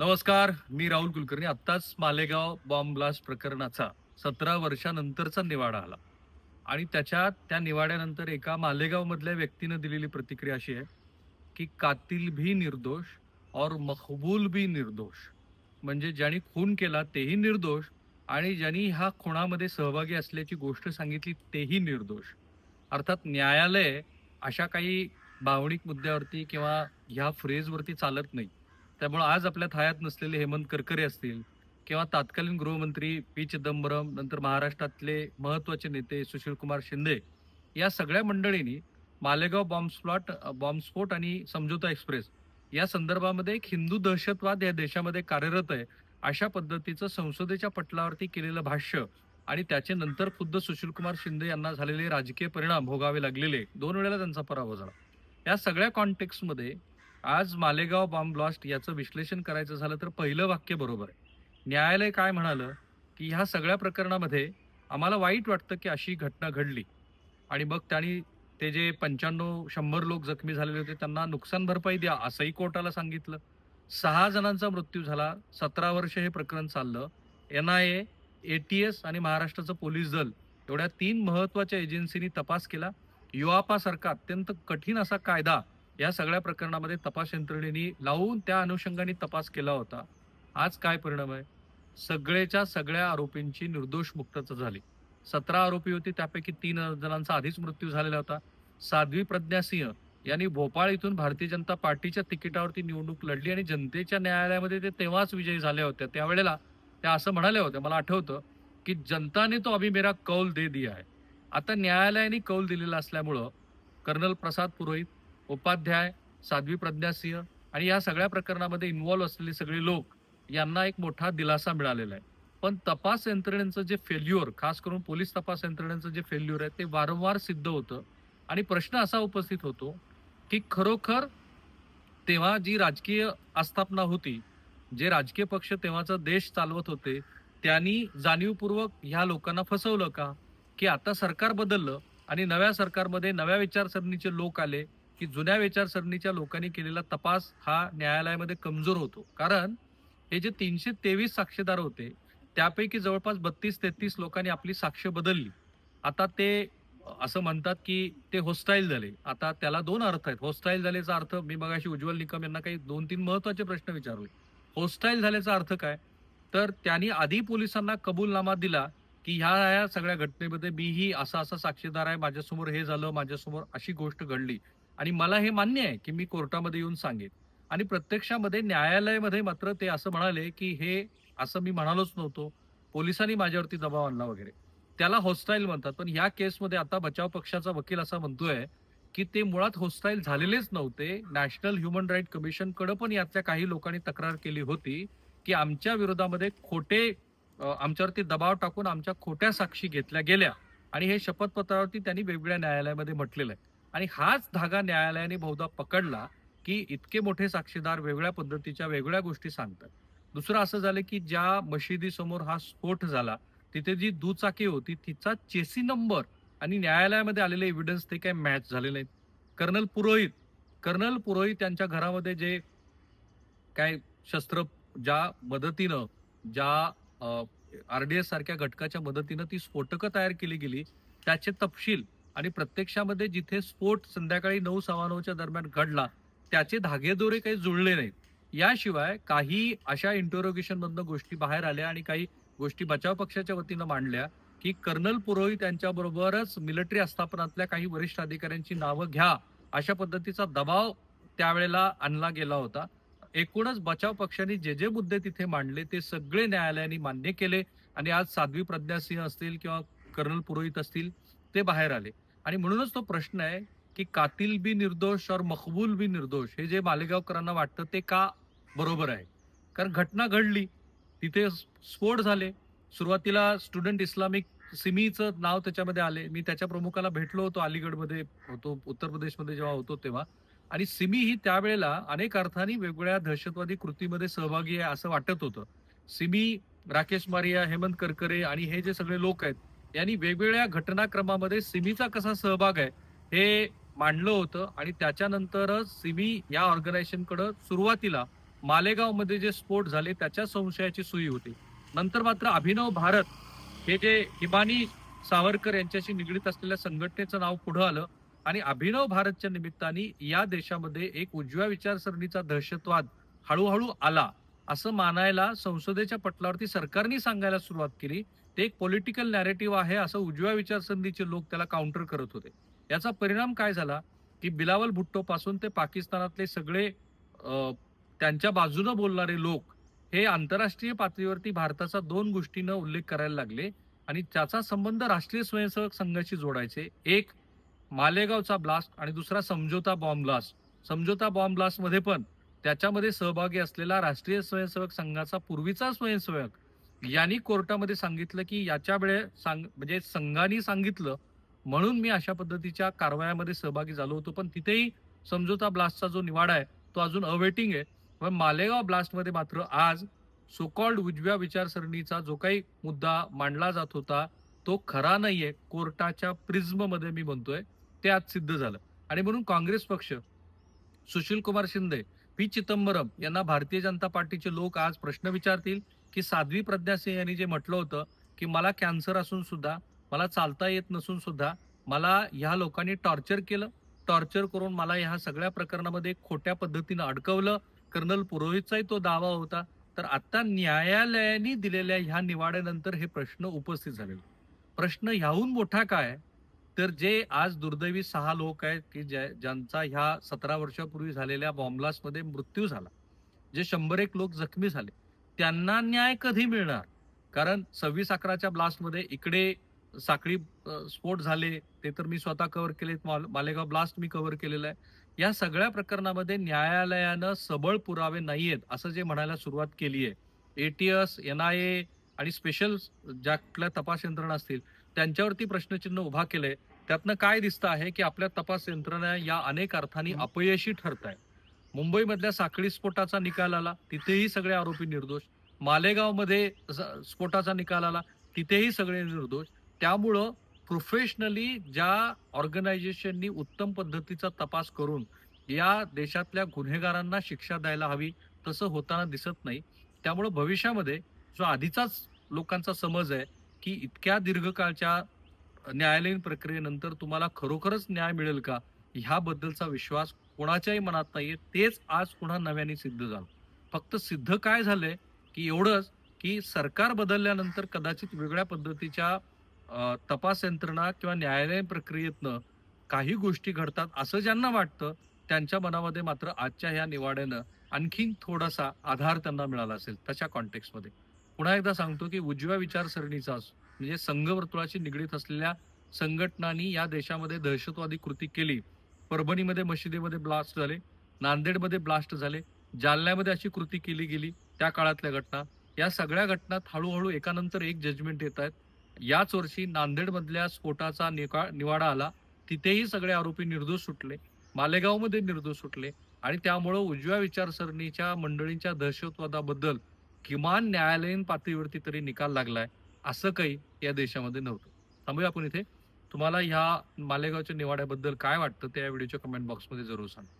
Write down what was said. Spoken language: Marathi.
नमस्कार मी राहुल कुलकर्णी. आत्ताच मालेगाव बॉम्ब ब्लास्ट प्रकरणाचा सतरा वर्षानंतरचा निवाडा आला. आणि त्याच्यात त्या निवाड्यानंतर एका मालेगाव मधल्या व्यक्तीनं दिलेली प्रतिक्रिया अशी आहे की कातील भी निर्दोष और मखबूल भी निर्दोष. म्हणजे ज्यांनी खून केला तेही निर्दोष आणि ज्यांनी ह्या खुणामध्ये सहभागी असल्याची गोष्ट सांगितली तेही निर्दोष. अर्थात न्यायालय अशा काही भावनिक मुद्द्यावरती किंवा ह्या फ्रेजवरती चालत नाही. त्यामुळे आज आपल्या थायात नसलेले हेमंत करकरे असतील किंवा तत्कालीन गृहमंत्री पी चिदंबरम नंतर महाराष्ट्रातले महत्त्वाचे नेते सुशीलकुमार शिंदे या सगळ्या मंडळींनी मालेगाव बॉम्बस्फॉट बॉम्बस्फोट आणि समझोता एक्सप्रेस या संदर्भामध्ये एक हिंदू दहशतवाद या देशामध्ये कार्यरत आहे. अशा पद्धतीचं संसदेच्या पटलावरती केलेलं भाष्य आणि त्याचे नंतर खुद्द सुशीलकुमार शिंदे यांना झालेले राजकीय परिणाम भोगावे लागलेले. दोन वेळेला त्यांचा पराभव झाला. या सगळ्या कॉन्टेक्स्टमध्ये आज मालेगाव बॉम्ब ब्लास्ट याचं विश्लेषण करायचं झालं तर पहिलं वाक्य बरोबर आहे. न्यायालय काय म्हणालं? की ह्या सगळ्या प्रकरणामध्ये आम्हाला वाईट वाटतं की अशी घटना घडली. आणि मग त्यांनी ते जे पंच्याण्णव शंभर लोक जखमी झालेले होते त्यांना नुकसान भरपाई द्या असंही कोर्टाला सांगितलं. सहा जणांचा मृत्यू झाला सतरा वर्ष हे प्रकरण चाललं. N I A A T S आणि महाराष्ट्राचं पोलीस दल एवढ्या तीन महत्त्वाच्या एजन्सीनी तपास केला. युआपासारखा अत्यंत कठीण असा कायदा या सगळ्या प्रकरणामध्ये तपास यंत्रणेनी लावून त्या अनुषंगाने तपास केला होता. आज काय परिणाम आहे? सगळेच्या सगळ्या आरोपींची निर्दोष मुक्तता झाली. सतरा आरोपी होते त्यापैकी तीन जणांचा आधीच मृत्यू झालेला होता. साध्वी प्रज्ञा सिंह यांनी भोपाळ इथून भारतीय जनता पार्टीच्या तिकिटावरती निवडणूक लढली आणि जनतेच्या न्यायालयामध्ये ते तेव्हाच विजयी झाल्या होत्या. त्यावेळेला त्या असं म्हणाल्या होत्या मला आठवतं की जनताने तो अभि मेरा कौल दे दिया आहे. आता न्यायालयाने कौल दिलेला असल्यामुळं कर्नल प्रसाद पुरोहित उपाध्याय साध्वी प्रज्ञा सिंह आणि या सगळ्या प्रकरणामध्ये इन्व्हॉल्व्ह असलेले सगळे लोक यांना एक मोठा दिलासा मिळालेला आहे. पण तपास यंत्रणेचं जे फेल्युअर खास करून पोलीस तपास यंत्रणेचं जे फेल्युअर आहे ते वारंवार सिद्ध होतं. आणि प्रश्न असा उपस्थित होतो की खरोखर तेव्हा जी राजकीय आस्थापना होती जे राजकीय पक्ष तेव्हाचा देश चालवत होते त्यांनी जाणीवपूर्वक ह्या लोकांना फसवलं का? की आता सरकार बदललं आणि नव्या सरकारमध्ये नव्या विचारसरणीचे लोक आले की जुन्या विचारसरणीच्या लोकांनी केलेला तपास हा न्यायालयामध्ये कमजोर होतो. कारण हे जे तीनशे तेवीस साक्षीदार होते त्यापैकी जवळपास बत्तीस तेहतीस लोकांनी आपली साक्ष बदलली. आता ते असं म्हणतात की ते होस्टाईल झाले. आता त्याला दोन अर्थ आहेत. होस्टाईल झाल्याचा अर्थ मी मगाशी उज्ज्वल निकम यांना काही दोन तीन महत्त्वाचे प्रश्न विचारले. होस्टाईल झाल्याचा अर्थ काय? तर त्यांनी आधी पोलिसांना कबूलनामा दिला की ह्या ह्या सगळ्या घटनेमध्ये मीही असा असा साक्षीदार आहे माझ्यासमोर हे झालं माझ्यासमोर अशी गोष्ट घडली. आणि मला हे मान्य आहे की मी कोर्टामध्ये येऊन सांगेन. आणि प्रत्यक्षामध्ये न्यायालयामध्ये मात्र ते असं म्हणाले की हे असं मी म्हणालोच नव्हतो. पोलिसांनी माझ्यावरती दबाव आणला वगैरे. त्याला होस्टाईल म्हणतात. पण या केसमध्ये आता बचाव पक्षाचा वकील असा म्हणतोय की ते मुळात होस्टाईल झालेलेच नव्हते. नॅशनल ह्युमन राईट कमिशनकडे पण यातल्या काही लोकांनी तक्रार केली होती की आमच्या विरोधामध्ये खोटे आमच्यावरती दबाव टाकून आमच्या खोट्या साक्षी घेतल्या गेल्या. आणि हे शपथपत्रावरती त्यांनी वेगवेगळ्या न्यायालयामध्ये म्हटलेलं आहे. आणि हाच धागा न्यायालयाने बहुधा पकडला की इतके मोठे साक्षीदार वेगळ्या पद्धतीच्या वेगळ्या गोष्टी सांगतात. दुसरं असं झालं की ज्या मशिदीसमोर हा स्फोट झाला तिथे जी दुचाकी होती तिचा चेसी नंबर आणि न्यायालयामध्ये आलेले एव्हिडन्स ते काही मॅच झालेले नाहीत. कर्नल पुरोहित कर्नल पुरोहित यांच्या घरामध्ये जे काय शस्त्र ज्या मदतीनं ज्या आरडीएस सारख्या घटकाच्या मदतीनं ती स्फोटकं तयार केली गेली त्याचे तपशील आणि प्रत्यक्षामध्ये जिथे स्फोट संध्याकाळी नऊ सव्वा नऊच्या दरम्यान घडला त्याचे धागेदोरे काही जुळले नाहीत. याशिवाय काही अशा इंटरोगेशनमधनं गोष्टी बाहेर आल्या आणि काही गोष्टी बचाव पक्षाच्या वतीनं मांडल्या की कर्नल पुरोहित यांच्याबरोबरच मिलिटरी आस्थापनातल्या काही वरिष्ठ अधिकाऱ्यांची नावं घ्या अशा पद्धतीचा दबाव त्यावेळेला आणला गेला होता. एकूणच बचाव पक्षाने जे जे मुद्दे तिथे मांडले ते सगळे न्यायालयाने मान्य केले आणि आज साध्वी प्रज्ञा सिंह असतील किंवा कर्नल पुरोहित असतील ते बाहेर आले. आणि म्हणूनच तो प्रश्न आहे की कातील बी निर्दोष और मकबूल बी निर्दोष हे जे मालेगावकरांना वाटतं ते का बरोबर आहे? कारण घटना घडली तिथे स्फोट झाले सुरुवातीला स्टुडंट इस्लामिक सिमीचं नाव त्याच्यामध्ये आले. मी त्याच्या प्रमुखाला भेटलो होतो अलीगडमध्ये होतो उत्तर प्रदेशमध्ये जेव्हा होतो तेव्हा. आणि सिमी ही त्यावेळेला अनेक अर्थाने वेगवेगळ्या दहशतवादी कृतीमध्ये सहभागी आहे असं वाटत होतं. सिमी राकेश मारिया हेमंत करकरे आणि हे जे सगळे लोक आहेत यांनी वेगवेगळ्या घटनाक्रमामध्ये सिमीचा कसा सहभाग आहे हे मांडलं होतं आणि त्याच्यानंतरच सिमी या ऑर्गनायझेशनकडं सुरुवातीला मालेगावमध्ये जे स्फोट झाले त्याच्या संशयाची सुई होती. नंतर मात्र अभिनव भारत हे जे हिमानी सावरकर यांच्याशी निगडीत असलेल्या संघटनेचं नाव पुढं आलं आणि अभिनव भारतच्या निमित्ताने या देशामध्ये एक उजव्या विचारसरणीचा दहशतवाद हळूहळू आला असं मानायला संसदेच्या पटलावरती सरकारने सांगायला सुरुवात केली. ते एक पॉलिटिकल नॅरेटिव्ह आहे असं उजव्या विचारसरणीचे लोक त्याला काउंटर करत होते. याचा परिणाम काय झाला? की बिलावल भुट्टो पासून ते पाकिस्तानातले सगळे त्यांच्या बाजूनं बोलणारे लोक हे आंतरराष्ट्रीय पातळीवरती भारताचा दोन गोष्टीनं उल्लेख करायला लागले आणि त्याचा संबंध राष्ट्रीय स्वयंसेवक संघाशी जोडायचे. एक मालेगावचा ब्लास्ट आणि दुसरा Samjhauta bomb blast Samjhauta bomb ब्लास्टमध्ये पण त्याच्यामध्ये सहभागी असलेला राष्ट्रीय स्वयंसेवक संघाचा पूर्वीचा स्वयंसेवक यांनी कोर्टामध्ये सांगितलं की याच्या वेळे सांग म्हणजे संघाने सांगितलं म्हणून मी अशा पद्धतीच्या कारवायामध्ये सहभागी झालो होतो. पण तिथेही समझोता ब्लास्टचा जो निवाडा आहे तो अजून अवेटिंग आहे. पण मालेगाव ब्लास्टमध्ये मात्र आज सोकॉल्ड उजव्या विचारसरणीचा जो काही मुद्दा मांडला जात होता तो खरा नाहीये. कोर्टाच्या प्रिझ्ममध्ये मी म्हणतोय ते आज सिद्ध झालं. आणि म्हणून काँग्रेस पक्ष सुशील कुमार शिंदे पी चिदंबरम यांना भारतीय जनता पार्टीचे लोक आज प्रश्न विचारतील. की साध्वी प्रज्ञा सिंह यांनी जे म्हटलं होतं की मला कॅन्सर असून सुद्धा मला चालता येत नसून सुद्धा मला ह्या लोकांनी टॉर्चर केलं. टॉर्चर करून मला ह्या सगळ्या प्रकरणामध्ये खोट्या पद्धतीनं अडकवलं. कर्नल पुरोहितचाही तो दावा होता. तर आता न्यायालयाने दिलेल्या ह्या निवाड्यानंतर हे प्रश्न उपस्थित झालेले प्रश्न ह्याहून मोठा काय? तर जे आज दुर्दैवी सहा लोक आहेत की ज्या- ज्यांचा ह्या सतरा वर्षापूर्वी झालेल्या बॉम्बलास्टमध्ये मृत्यू झाला. जे शंभर एक लोक जखमी झाले. त्यांना न्याय कधी मिळणार? कारण सव्वीस अकराच्या ब्लास्टमध्ये इकडे साखळी स्फोट झाले ते तर मी स्वतः कव्हर केले माल- मालेगाव ब्लास्ट मी कव्हर केलेलं आहे. या सगळ्या प्रकरणामध्ये न्यायालयानं सबळ पुरावे नाहीयेत असं जे म्हणायला सुरुवात केली आहे. एटीएस एन आय ए आणि स्पेशल ज्या कुठल्या तपास यंत्रणा असतील त्यांच्यावरती प्रश्नचिन्ह उभा केलंय. त्यातनं काय दिसतं आहे की आपल्या तपास यंत्रणा या अनेक अर्थांनी अपयशी ठरत आहे मुंबईमधल्या साखळी स्फोटाचा निकाल आला तिथेही सगळे आरोपी निर्दोष. मालेगावमध्ये स- स्फोटाचा निकाल आला तिथेही सगळे निर्दोष. त्यामुळं प्रोफेशनली ज्या ऑर्गनायझेशननी उत्तम पद्धतीचा तपास करून या देशातल्या गुन्हेगारांना शिक्षा द्यायला हवी तसं होताना दिसत नाही. त्यामुळं भविष्यामध्ये जो आधीचाच लोकांचा समज आहे की इतक्या दीर्घकाळच्या न्यायालयीन प्रक्रियेनंतर तुम्हाला खरोखरच न्याय मिळेल का? ह्याबद्दलचा विश्वास कोणाच्याही मनात नाहीये. तेच आज पुन्हा नव्याने सिद्ध झालं. फक्त सिद्ध काय झालंय? की एवढंच की सरकार बदलल्यानंतर कदाचित वेगळ्या पद्धतीच्या तपास यंत्रणा किंवा न्यायालयीन प्रक्रियेतनं काही गोष्टी घडतात असं ज्यांना वाटतं त्यांच्या मनामध्ये मात्र आजच्या ह्या निवाड्यानं आणखीन थोडासा आधार त्यांना मिळाला असेल तशा कॉन्टेक्स्टमध्ये. पुन्हा एकदा सांगतो की उजव्या विचारसरणीचा म्हणजे संघवर्तुळाशी निगडीत असलेल्या संघटनांनी या देशामध्ये दहशतवादी कृती केली परभणीमध्ये मशिदीमध्ये ब्लास्ट झाले नांदेडमध्ये ब्लास्ट झाले जालन्यामध्ये अशी कृती केली गेली त्या काळातल्या घटना. या सगळ्या घटनात हळूहळू एकानंतर एक जजमेंट येत आहेत. याच वर्षी नांदेडमधल्या स्फोटाचा निका निवाडा आला. तिथेही सगळे आरोपी निर्दोष सुटले. मालेगावमध्ये निर्दोष सुटले. आणि त्यामुळं उजव्या विचारसरणीच्या मंडळींच्या दहशतवादाबद्दल किमान न्यायालयीन पातळीवरती तरी निकाल लागलाय. असं काही या देशामध्ये नव्हतं. थांबूया आपण इथे. तुम्हाला ह्या मालेगावच्या निवाड्याबद्दल काय वाटतं ते या व्हिडिओच्या कमेंट बॉक्समध्ये जरूर सांगा.